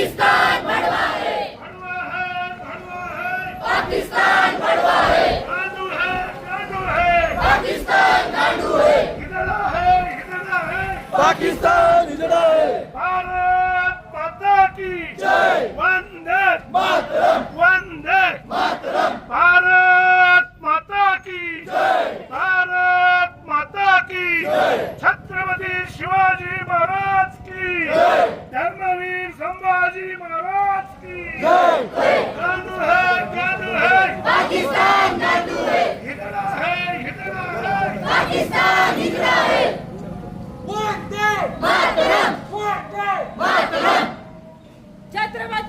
पाकिस्तान भड़वा है भड़वा है भड़वा है पाकिस्तान भड़वा है गांडू है गांडू है पाकिस्तान गांडू है है है पाकिस्तान हिजड़ा है भारत माता की जय वंदे मातरम वंदे मातरम भारत माता की जय भारत माता की जय छत्रपती शिवाजी महाराज की जय धर्मवीर संभाजी महाराज की जय गांडू है गांडू है पाकिस्तान गांडू है हिजड़ा है हिजड़ा है पाकिस्तान हिजड़ा है मातरम मातरम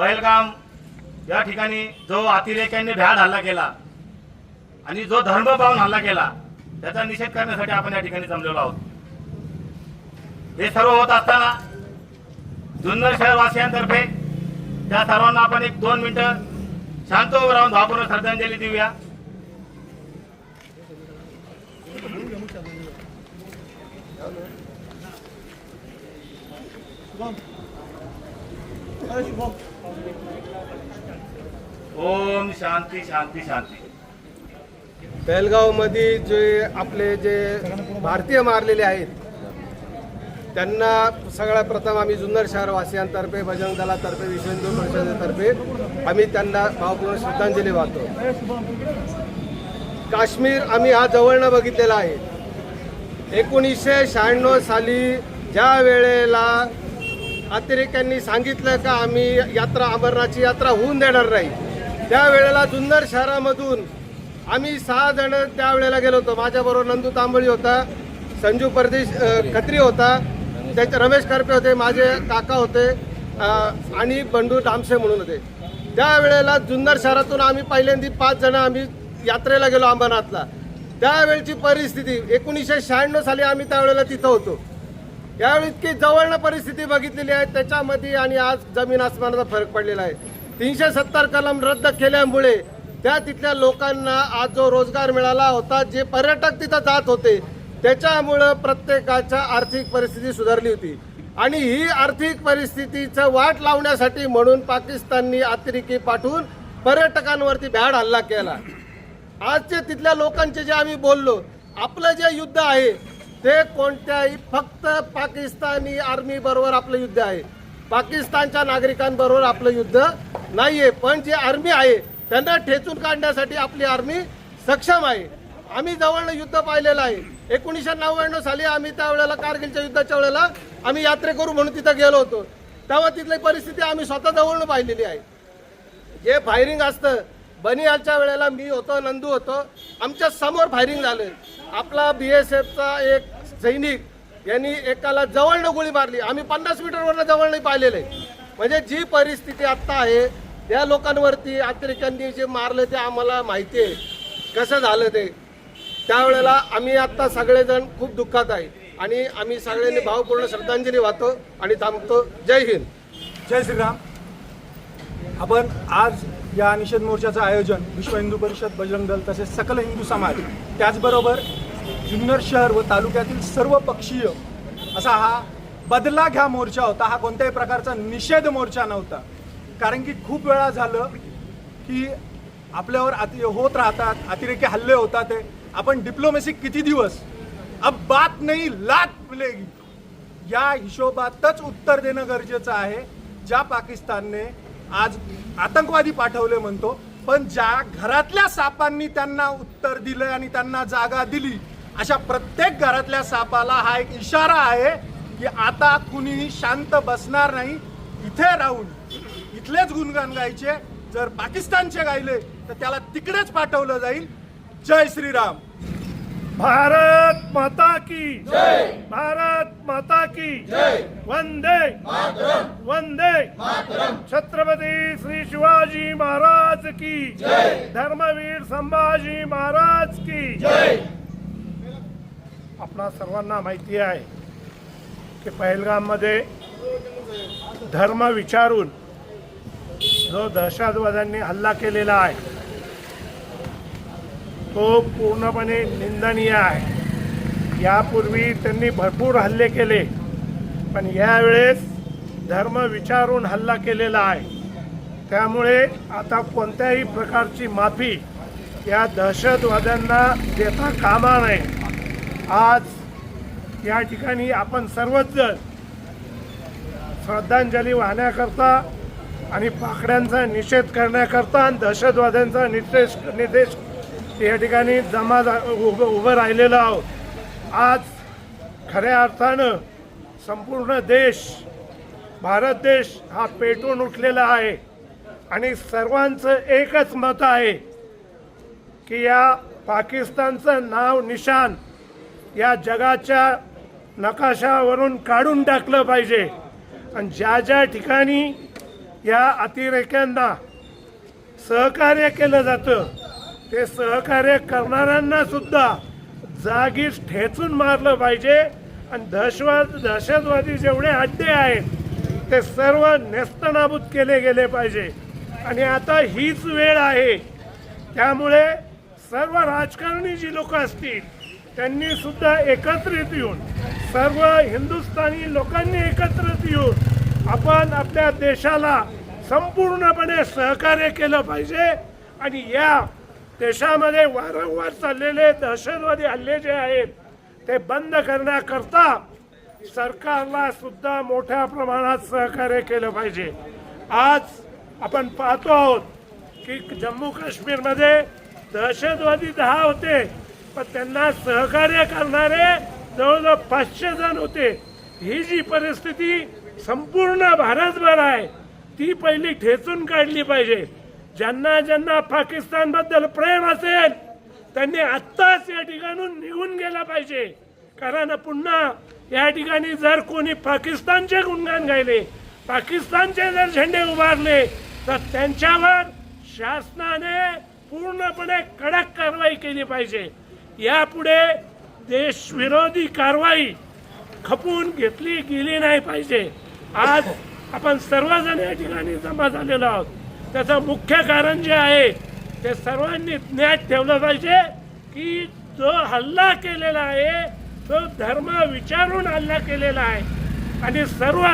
पहलगाम या ठिकाणी जो अतिरेक्यांनी भ्याड हल्ला केला आणि जो धर्म पाहून हल्ला केला त्याचा निषेध करण्यासाठी आपण या ठिकाणी जमलेलो आहोत. हे सर्व होत असताना जुन्नर शहरवासियांतर्फे त्या सर्वांना आपण एक दोन मिनिटं शांत उभं राहून भावपूर्ण श्रद्धांजली देऊया. ओम शांती शांती शांती. बेलगावमध्ये जे आपले जे भारतीय मारलेले आहेत त्यांना सगळ्यात प्रथम आम्ही जुन्नर शहरवासियांतर्फे बजरंग दलातर्फे विश्व हिंदू परिषदेतर्फे आम्ही त्यांना भावपूर्ण श्रद्धांजली वाहतो. काश्मीर आम्ही हा जवळनं बघितलेला आहे. एकोणीसशे शहाण्णव साली ज्या वेळेला अतिरेक्यांनी सांगितलं का आम्ही यात्रा अमरनाथची यात्रा होऊन देणार नाही त्यावेळेला जुन्नर शहरामधून आम्ही सहा जण त्यावेळेला गेलो होतो. माझ्याबरोबर नंदू तांबळी होता संजू परदेश खत्री होता त्याचे रमेश करपे होते माझे काका होते आणि बंडू डामसे म्हणून होते. त्यावेळेला जुन्नर शहरातून आम्ही पहिल्यांदा पाच जण आम्ही यात्रेला गेलो अंबरनाथला. त्यावेळची परिस्थिती एकोणीसशे शहाण्णव साली आम्ही त्यावेळेला तिथं होतो. यावेळी इतकी जवळनं परिस्थिती बघितलेली आहे त्याच्यामध्ये आणि आज जमीन आसमानाचा फरक पडलेला आहे. तीनशे सत्तर कलम रद्द केल्यामुळे त्या तिथल्या लोकांना आज जो रोजगार मिळाला होता जे पर्यटक तिथं जात होते त्याच्यामुळं प्रत्येकाच्या आर्थिक परिस्थिती सुधारली होती. आणि ही आर्थिक परिस्थितीचं वाट लावण्यासाठी म्हणून पाकिस्ताननी अतिरेकी पाठवून पर्यटकांवरती भ्याड हल्ला केला. आजचे तिथल्या लोकांचे जे आम्ही बोललो आपलं जे युद्ध आहे ते कोणत्याही फक्त पाकिस्तानी आर्मी बरोबर आपलं युद्ध आहे. पाकिस्तानच्या नागरिकांबरोबर आपलं युद्ध नाहीये पण जे आर्मी आहे त्यांना ठेचून काढण्यासाठी आपली आर्मी सक्षम आहे. आम्ही जवळनं युद्ध पाहिलेलं आहे. एकोणीसशे नव्याण्णव साली आम्ही त्यावेळेला कारगिलच्या युद्धाच्या वेळेला आम्ही यात्रे करू म्हणून तिथं गेलो होतो. तेव्हा तिथली परिस्थिती आम्ही स्वतः जवळनं पाहिलेली आहे. जे फायरिंग असतं बनियालच्या वेळेला मी होतो नंदू होतो. आमच्यासमोर फायरिंग झालं. आपला बी एस एफचा एक सैनिक यांनी एकाला जवळनं गोळी मारली. आम्ही पन्नास मीटरवरनं जवळ नाही पाहिलेलं आहे. म्हणजे जी परिस्थिती आत्ता आहे त्या लोकांवरती अतिरेक्यांनी जे मारलं ते आम्हाला माहिती आहे कसं झालं ते? त्यावेळेला आम्ही आत्ता सगळेजण खूप दुःखात आहे. आणि आम्ही सगळ्यांनी भावपूर्ण श्रद्धांजली वाहतो आणि थांबतो. जय हिंद. जय श्रीराम. आपण आज या निषेध मोर्चाचं आयोजन विश्व हिंदू परिषद बजरंग दल तसेच सकल हिंदू समाज त्याचबरोबर जुन्नर शहर व तालुक्यातील सर्व पक्षीय असा हा बदला घ्या मोर्चा होता. हा कोणत्याही प्रकारचा निषेध मोर्चा नव्हता. कारण की खूप वेळा झालं की आपल्यावर अति होत राहतात अतिरेकी हल्ले होतात ते. आपण डिप्लोमॅसी किती दिवस? अब बात नाही लात मिलेगी या हिशोबातच उत्तर देणं गरजेचं आहे. ज्या पाकिस्तानने आज आतंकवादी पाठवले म्हणतो पण ज्या घरातल्या सापांनी त्यांना उत्तर दिलं आणि त्यांना जागा दिली अशा प्रत्येक घरातल्या सापाला हा एक इशारा आहे की आता कुणीही शांत बसणार नाही इथे राहून. इथलेच गुणगान गायचे. जर पाकिस्तानचे गायले तर त्याला तिकडेच पाठवलं जाईल. जय श्रीराम. भारत माता की. जय. भारत माता की. जय. वंदे. वंदे. छत्रपती श्री शिवाजी महाराज की. जय. धर्मवीर संभाजी महाराज की. जय. आपणा सर्वांना माहिती आहे की पहलगाममध्ये धर्म विचारून जो दहशतवाद्यांनी हल्ला केलेला आहे तो पूर्णपणे निंदनीय आहे. यापूर्वी त्यांनी भरपूर हल्ले केले पण यावेळेस धर्म विचारून हल्ला केलेला आहे. त्यामुळे आता कोणत्याही प्रकारची माफी या दहशतवाद्यांना देता कामा नये. आज या ठिकाणी आपण सर्वच जण श्रद्धांजली वाहण्याकरता आणि पाकड्यांचा निषेध करण्याकरता आणि दहशतवाद्यांचा निषेध निदेश या ठिकाणी जमा जा उभं उभं राहिलेलं आहोत. आज खऱ्या अर्थानं संपूर्ण देश भारत देश हा पेटून उठलेला आहे. आणि सर्वांचं एकच मत आहे की या पाकिस्तानचं नाव निशान या जगाच्या नकाशावरून काढून टाकलं पाहिजे. आणि ज्या ज्या ठिकाणी या अतिरेक्यांना सहकार्य केलं जातं ते सहकार्य करणाऱ्यांना सुद्धा जागीच ठेचून मारलं पाहिजे. आणि दहशतवाद दहशतवादी जेवढे अड्डे आहेत ते सर्व नेस्तनाबूत केले गेले पाहिजे. आणि आता हीच वेळ आहे. त्यामुळे सर्व राजकारणी जी लोक असतील त्यांनी सुद्धा एकत्रित येऊन सर्व हिंदुस्थानी लोकांनी एकत्रित येऊन आपण आपल्या देशाला संपूर्णपणे सहकार्य केलं पाहिजे. आणि या देशामध्ये वारंवार चाललेले दहशतवादी हल्ले जे आहेत ते बंद करण्याकरता सरकारला सुद्धा मोठ्या प्रमाणात सहकार्य केलं पाहिजे. आज आपण पाहतो आहोत की जम्मू काश्मीरमध्ये दहशतवादी दहा होते पण त्यांना सहकार्य करणारे जवळजवळ पाचशे जण होते. ही जी परिस्थिती संपूर्ण भारतभर आहे ती पहिली ठेचून काढली पाहिजे. ज्यांना ज्यांना पाकिस्तानबद्दल प्रेम असेल त्यांनी आत्ताच या ठिकाणून निघून गेला पाहिजे. कारण पुन्हा या ठिकाणी जर कोणी पाकिस्तानचे गुणगान गायले पाकिस्तानचे जर झेंडे उभारले तर त्यांच्यावर शासनाने पूर्णपणे कडक कारवाई केली पाहिजे. यापुढे देशविरोधी कारवाई खपून घेतली गेली नाही पाहिजे. आज आपण सर्वजण या ठिकाणी जमा झालेलो आहोत. त्याचं मुख्य कारण जे आहे ते सर्वांनी ज्ञात ठेवलं पाहिजे की जो हल्ला केलेला आहे तो धर्म विचारून हल्ला केलेला आहे. आणि सर्व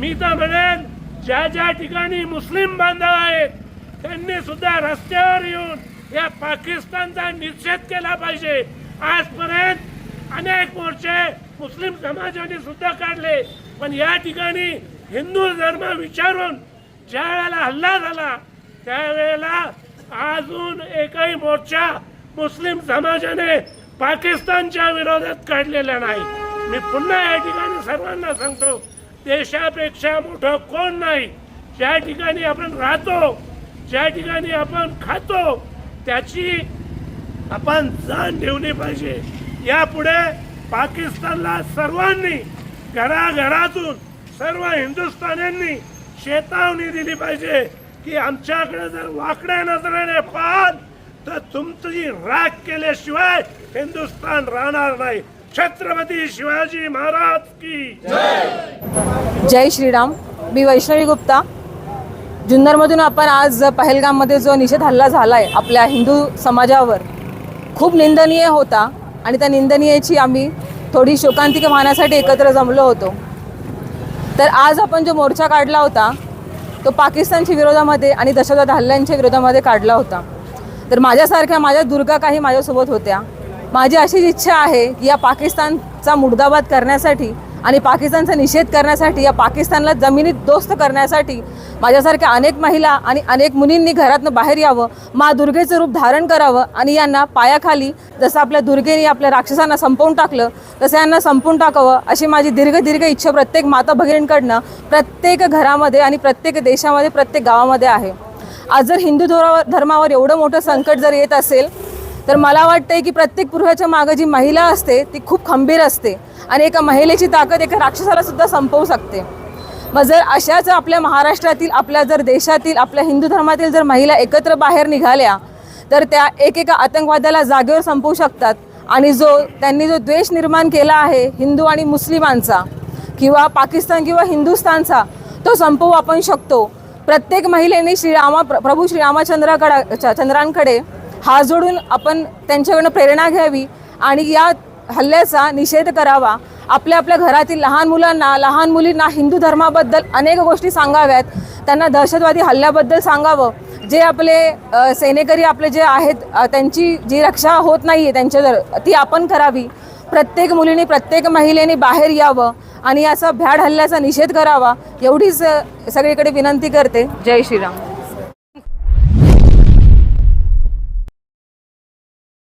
मी तर म्हणेन ज्या ज्या ठिकाणी मुस्लिम बांधव आहेत त्यांनी सुद्धा रस्त्यावर येऊन या पाकिस्तानचा निषेध केला पाहिजे. आजपर्यंत अनेक मोर्चे मुस्लिम समाजाने सुद्धा काढले. पण या ठिकाणी हिंदू धर्म विचारून ज्या वेळेला हल्ला झाला त्यावेळेला अजून एकही मोर्चा मुस्लिम समाजाने पाकिस्तानच्या विरोधात काढलेला नाही. मी पुन्हा या ठिकाणी सर्वांना सांगतो देशापेक्षा मोठं कोण नाही? ज्या ठिकाणी आपण राहतो ज्या ठिकाणी आपण खातो त्याची आपण जाण ठेवली पाहिजे. यापुढे पाकिस्तानला सर्वांनी घराघरातून सर्व हिंदुस्थान्यांनी चेतावणी दिली पाहिजे की आमच्याकडे जर वाकड्या नजरेने पाहाल तर तुमची राख केल्याशिवाय हिंदुस्थान राहणार नाही. छत्रपती शिवाजी महाराज की जय! श्रीराम. मी वैष्णवी गुप्ता. जुन्नरमधून आपण आज पहलगाममध्ये जो निषेध हल्ला झाला आहे आपल्या हिंदू समाजावर खूप निंदनीय होता आणि त्या निंदनीयची आम्ही थोडी शोकांतिका वाहण्यासाठी एकत्र जमलो होतो. तर आज आपण जो मोर्चा काढला होता तो पाकिस्तानच्या विरोधामध्ये आणि दहशतवाद हल्ल्यांच्या विरोधामध्ये काढला होता. तर माझ्यासारख्या माझ्या दुर्गा काही माझ्यासोबत होत्या. माझी अशीच इच्छा आहे की या पाकिस्तानचा मुर्दाबाद करण्यासाठी आणि पाकिस्तानचा निषेध करण्यासाठी या पाकिस्तानला जमिनीत दोस्त करण्यासाठी माझ्यासारख्या अनेक महिला आणि अनेक मुलींनी घरातनं बाहेर यावं मा दुर्गेचं रूप धारण करावं आणि यांना पायाखाली जसं आपल्या दुर्गेने आपल्या राक्षसांना संपवून टाकलं तसं यांना संपवून टाकावं अशी माझी दीर्घ दीर्घ इच्छा प्रत्येक माता भगिनींकडनं प्रत्येक घरामध्ये आणि प्रत्येक देशामध्ये प्रत्येक गावामध्ये आहे. आज जर हिंदू धोरावर धर्मावर एवढं मोठं संकट जर येत असेल तर मला वाटतंय की प्रत्येक पुरुषाच्या मागं जी महिला असते ती खूप खंबीर असते आणि एका महिलेची ताकद एका राक्षसाला सुद्धा संपवू शकते. मग जर अशाच आपल्या महाराष्ट्रातील आपल्या जर देशातील आपल्या हिंदू धर्मातील जर महिला एकत्र बाहेर निघाल्या तर त्या एकेका आतंकवाद्याला जागेवर संपवू शकतात आणि जो त्यांनी जो द्वेष निर्माण केला आहे हिंदू आणि मुस्लिमांचा किंवा पाकिस्तान किंवा हिंदुस्थानचा तो संपवू आपण शकतो. प्रत्येक महिलेने श्रीरामा प्रभू श्रीरामचंद्राकडे च- चंद्रांकडे हात जोडून आपण त्यांच्याकडनं प्रेरणा घ्यावी आणि या हल्ल्याचा निषेध करावा. आपल्या आपल्या घरातील लहान मुलांना लहान मुलींना हिंदू धर्माबद्दल अनेक गोष्टी सांगाव्यात. त्यांना दहशतवादी हल्ल्याबद्दल सांगावं. जे आपले अ, सेनेकरी आपले जे आहेत त्यांची जी रक्षा होत नाही आहे त्यांच्या दर ती आपण करावी. प्रत्येक मुलीने प्रत्येक महिलेने बाहेर यावं आणि याचा भ्याड हल्ल्याचा निषेध करावा एवढीच सगळीकडे विनंती करते. जय श्रीराम.